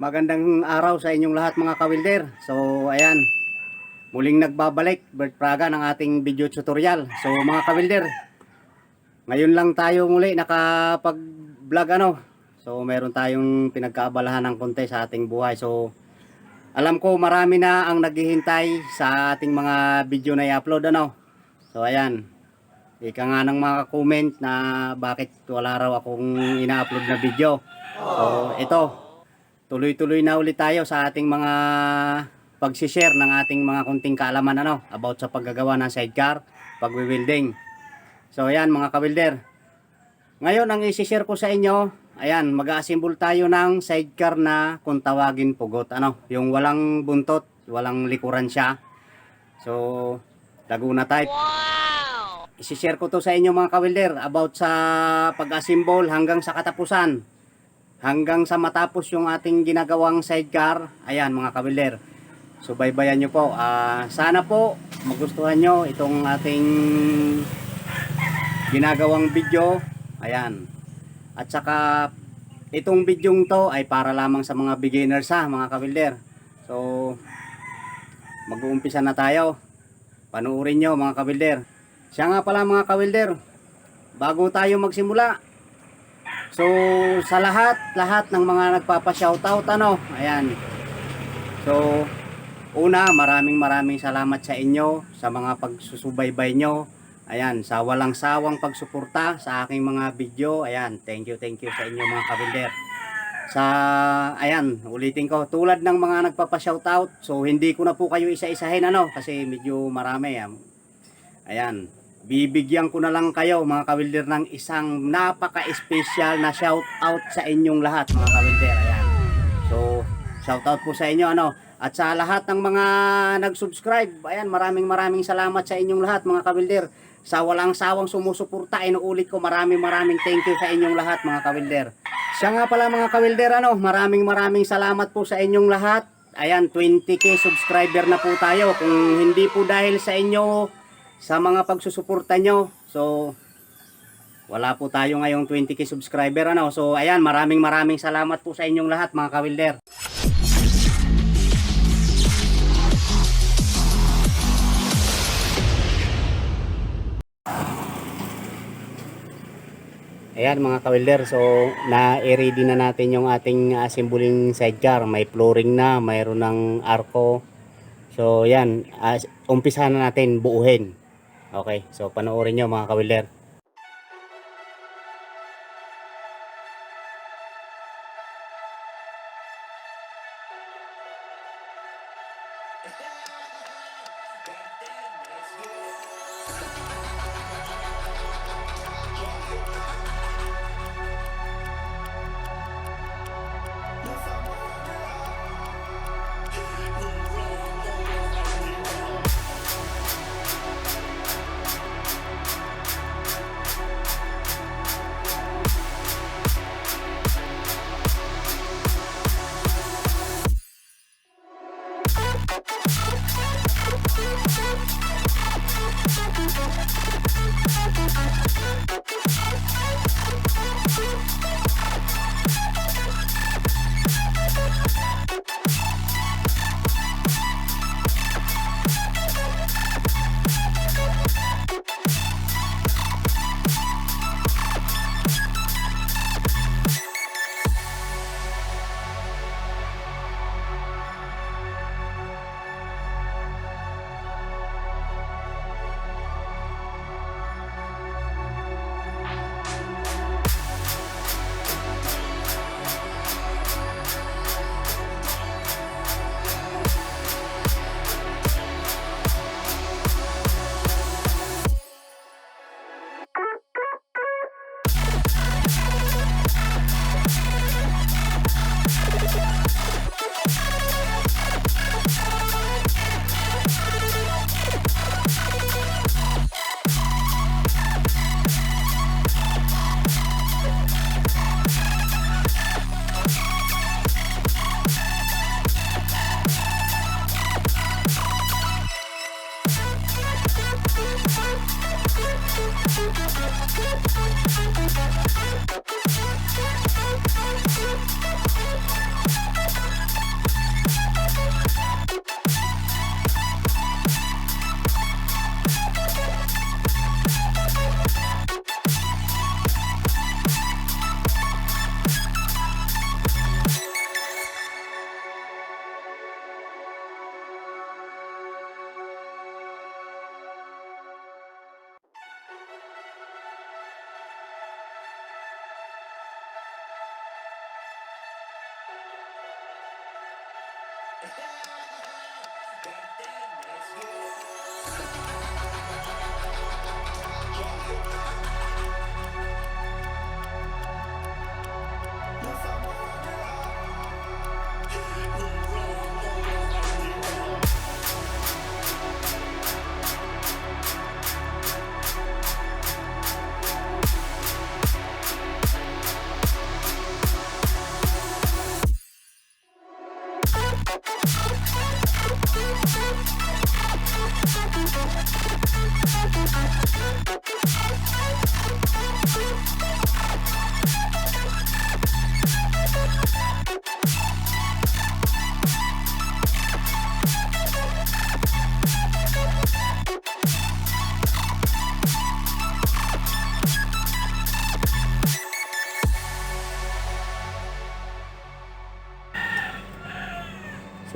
Magandang araw sa inyong lahat mga kawilder. So ayan, muling nagbabalik Bert Praga ng ating video tutorial. So mga kawilder, ngayon lang tayo muli nakapag-vlog ano. So meron tayong pinagkaabalahan ng konti sa ating buhay. So alam ko marami na ang naghihintay sa ating mga video na i-upload ano. So ayan, ika nga ng mga comment na bakit wala raw akong ina-upload na video. So ito, tuloy-tuloy na ulit tayo sa ating mga pag-share ng ating mga kunting kaalaman ano about sa paggagawa ng sidecar, pagwi-welding. So ayan mga kawilder. Ngayon ang i-share ko sa inyo, ayan, mag-assemble tayo ng sidecar na kung tawagin pugot ano, yung walang buntot, walang likuran siya. So Laguna type. Wow! I-share ko to sa inyo mga kawilder about sa pag-assemble hanggang sa katapusan hanggang sa matapos yung ating ginagawang sidecar. Ayan mga kabiler. So baybayan nyo po. Ah, sana po magustuhan nyo itong ating ginagawang video. Ayan. At saka itong bidyong to ay para lamang sa mga beginners ha mga kabiler. So mag-uumpisa na tayo. Panuorin nyo mga kabilder. Siya nga pala mga kabilder. Bago tayo magsimula, So, sa lahat, lahat ng mga nagpapa-shoutout, ano, ayan. So, una, maraming maraming salamat sa inyo, sa mga pagsusubaybay nyo. Ayan, sa walang sawang pagsuporta sa aking mga video. Ayan, thank you, thank you sa inyo mga kabilder. Sa, ayan, ulitin ko, tulad ng mga nagpapa-shoutout, so hindi ko na po kayo isa-isahin, ano, kasi medyo marami. ah. Ayan, bibigyan ko na lang kayo mga kawilder ng isang napaka-special na shout out sa inyong lahat mga kawilder. Ayan. So, shout out po sa inyo ano. At sa lahat ng mga nag-subscribe, ayan, maraming maraming salamat sa inyong lahat mga kawilder. Sa walang sawang sumusuporta, inuulit ko maraming maraming thank you sa inyong lahat mga kawilder. Siya nga pala mga kawilder ano, maraming maraming salamat po sa inyong lahat. Ayan, 20k subscriber na po tayo. Kung hindi po dahil sa inyo, sa mga pagsusuporta nyo. So, wala po tayo ngayong 20k subscriber. Ano? So, ayan, maraming maraming salamat po sa inyong lahat mga kawilder. Ayan mga kawilder, so na-ready na natin yung ating assembling sidecar. May flooring na, mayroon ng arco. So yan, as, umpisa na natin buuhin. Okay, so panoorin nyo mga kawiler. Let's go.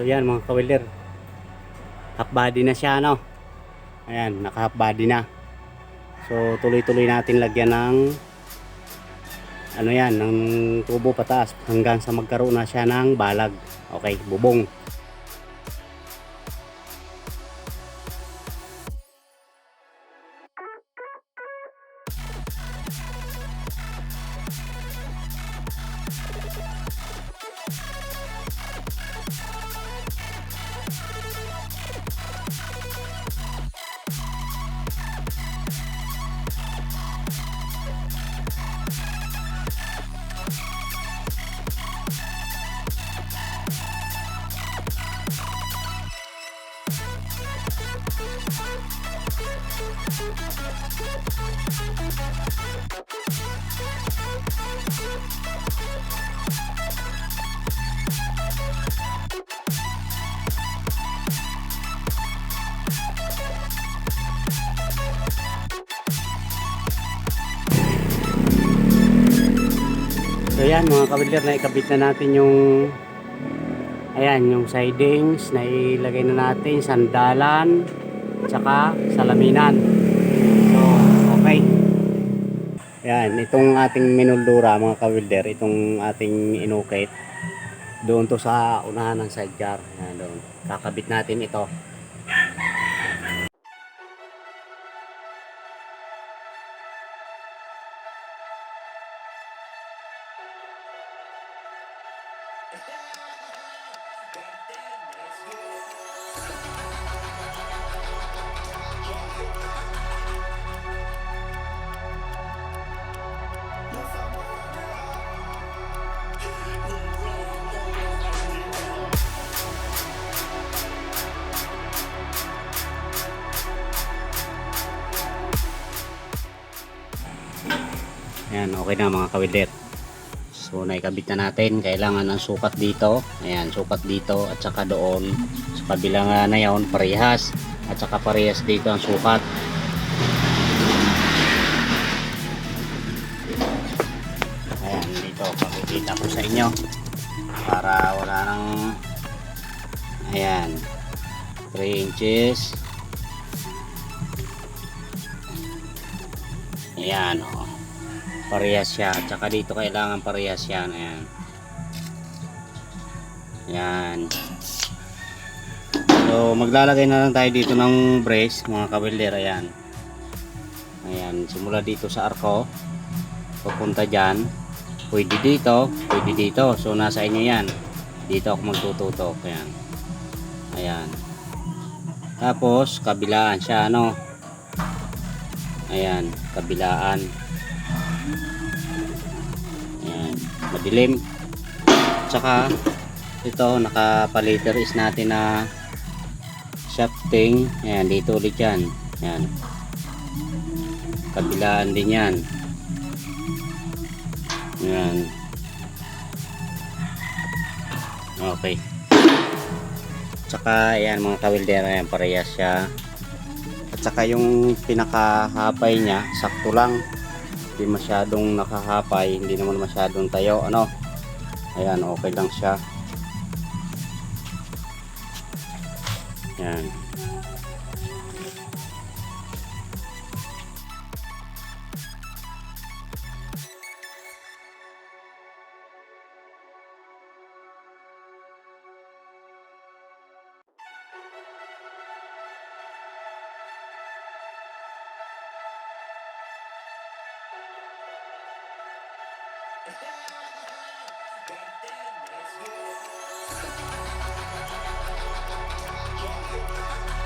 Yan mga kawilder. Half body na siya no. Ayan, naka half body na. So tuloy-tuloy natin lagyan ng ano yan, ng tubo pataas hanggang sa magkaroon na siya ng balag. Okay, bubong. So yan mga kabilder na ikabit na natin yung ayan yung sidings na ilagay na natin sandalan tsaka salaminan. So okay. Yan itong ating minuldura mga kabilder itong ating inukit doon to sa unahan ng sidecar. Yan doon. Kakabit natin ito. Ayan, okay na mga kawilder. So, naikabit na natin. Kailangan ng sukat dito. Ayan, sukat dito at saka doon. Sa kabilang nga na yun, parehas. At saka parehas dito ang sukat. Ayan, dito. Pakikita ko sa inyo. Para wala nang... Ayan. 3 inches. Ayan, oh parehas siya. At saka dito kailangan parehas yan. Ayan. Yan so maglalagay na lang tayo dito ng brace mga kabilder ayan. Ayan. Simula dito sa arko. Papunta dyan. Pwede dito pwede dito. So nasa inyo yan. Dito ako magtututok. Ayan. Ayan. Tapos kabilaan siya ano? Ayan. Kabilaan Ayan, madilim. Tsaka ito nakapaliter is natin na shafting. Ayan, dito ulit yan. Ayan. Kabilaan din yan. Ayan. Okay. Tsaka ayan mga kawilder, ayan parehas siya. At saka yung pinakahapay niya, sakto lang hindi masyadong nakahapay hindi naman masyadong tayo ano? Ayan okay lang siya. Yan Thank you.